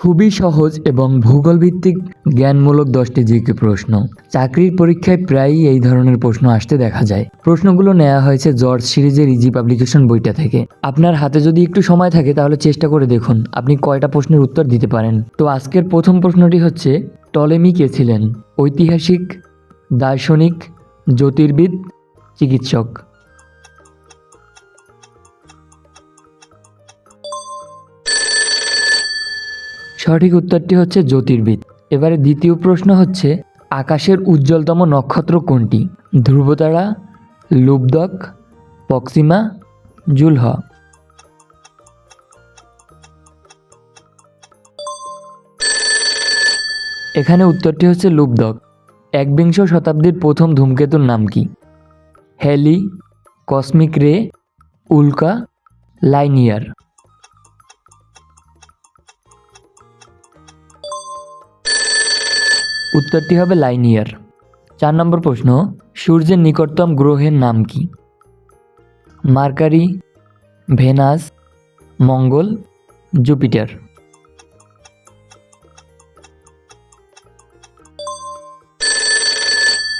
খুবই সহজ এবং ভূগোল ভিত্তিক জ্ঞানমূলক দশটি জিকে প্রশ্ন। চাকরির পরীক্ষায় প্রায়ই এই ধরনের প্রশ্ন আসতে দেখা যায়। প্রশ্নগুলো নেওয়া হয়েছে জর্জ সিরিজের ইজি পাবলিকেশন বইটা থেকে। আপনার হাতে যদি একটু সময় থাকে তাহলে চেষ্টা করে দেখুন, আপনি কয়টা প্রশ্নের উত্তর দিতে পারেন। তো আজকের প্রথম প্রশ্নটি হচ্ছে, টলেমি কে ছিলেন? ঐতিহাসিক, দার্শনিক, জ্যোতির্বিদ, চিকিৎসক। সঠিক উত্তরটি হচ্ছে জ্যোতির্বিদ। এবারে দ্বিতীয় প্রশ্ন হচ্ছে, আকাশের উজ্জ্বলতম নক্ষত্র কোনটি? ধ্রুবতারা লুবদক পক্সিমা, জুলহ। এখানে উত্তরটি হচ্ছে লুবদক একবিংশ শতাব্দীর প্রথম ধূমকেতুর নাম কি? হ্যালি, কসমিক রে, উল্কা, লাইনিয়ার। উত্তরটি হবে লাইনিয়ার। চার নম্বর প্রশ্ন, সূর্যের নিকটতম গ্রহের নাম কি? মার্কারি, ভেনাস, মঙ্গল, জুপিটার।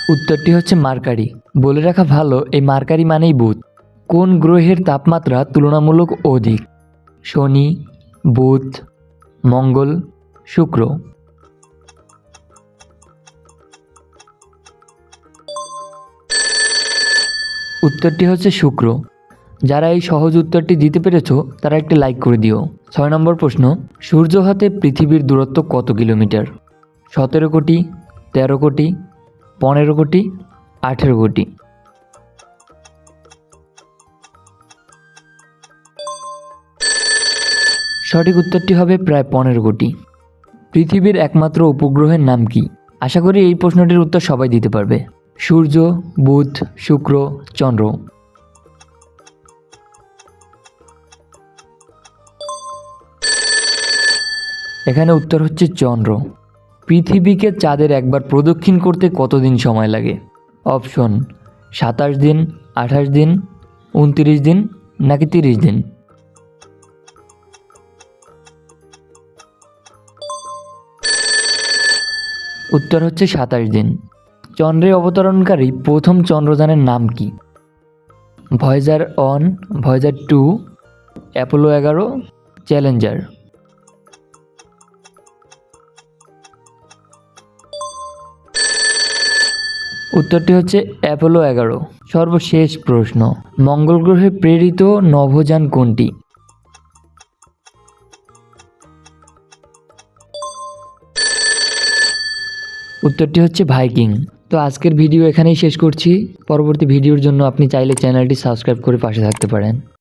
উত্তরটি হচ্ছে মার্কারি। বলে রাখা ভালো, এই মার্কারি মানেই বুধ। কোন গ্রহের তাপমাত্রা তুলনামূলক অধিক? শনি, বুধ, মঙ্গল, শুক্র। উত্তরটি হচ্ছে শুক্র। যারা এই সহজ উত্তরটি দিতে পেরেছ, তারা একটি লাইক করে দিও। ছয় নম্বর প্রশ্ন, সূর্য হাতে পৃথিবীর দূরত্ব কত কিলোমিটার? সতেরো কোটি, তেরো কোটি, পনেরো কোটি, আঠেরো কোটি। সঠিক উত্তরটি হবে প্রায় পনেরো কোটি। পৃথিবীর একমাত্র উপগ্রহের নাম কি? আশা করি এই প্রশ্নটির উত্তর সবাই দিতে পারবে। সূর্য, বুধ, শুক্র, চন্দ্র। এখানে উত্তর হচ্ছে চন্দ্র। পৃথিবীকে চাঁদের একবার প্রদক্ষিণ করতে কতদিন সময় লাগে? অপশন, সাতাশ দিন, আঠাশ দিন, উনতিরিশ দিন, নাকি তিরিশ দিন? উত্তর হচ্ছে সাতাশ দিন। চন্দ্রে অবতরণকারী প্রথম চন্দ্রযানের নাম কি? Voyager one Voyager two, Apollo এগারো, চ্যালেঞ্জার। উত্তরটি হচ্ছে অ্যাপোলো এগারো। সর্বশেষ প্রশ্ন, মঙ্গল গ্রহে প্রেরিত নভোযান কোনটি? উত্তরটি হচ্ছে ভাইকিং। তো আজকের ভিডিও এখানেই শেষ করছি। পরবর্তী ভিডিওর জন্য আপনি চাইলে চ্যানেলটি সাবস্ক্রাইব করে পাশে থাকতে পারেন।